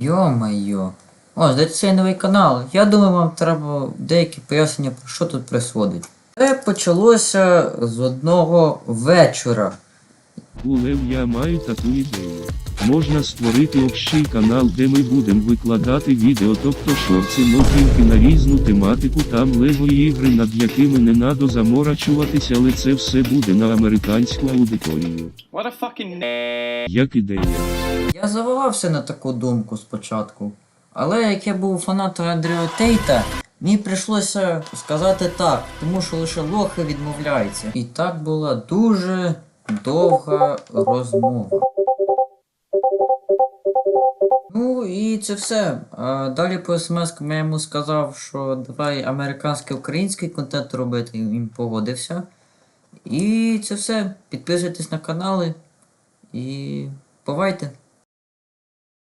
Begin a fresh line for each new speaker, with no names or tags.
Йо-майо. О, здається, це новий канал. Я думаю, вам треба деякі пояснення, про що тут происходить. Це почалося з одного вечора.
Улев, я маю таку ідею. Можна створити общий канал, де ми будемо викладати відео, тобто шорти, но тільки на різну тематику, там лего ігри, над якими не надо заморачуватися, але це все буде на американську аудиторію.
What a fucking
Як ідея.
Я завагався на таку думку спочатку. Але як я був фанатом Андрю Тейта, мені прийшлося сказати так, тому що лише лохи відмовляються. І так була дуже довга розмова. Ну і це все. А далі по смс я йому сказав, що давай американський український контент робити, і він погодився. І це все. Підписуйтесь на канали і бувайте!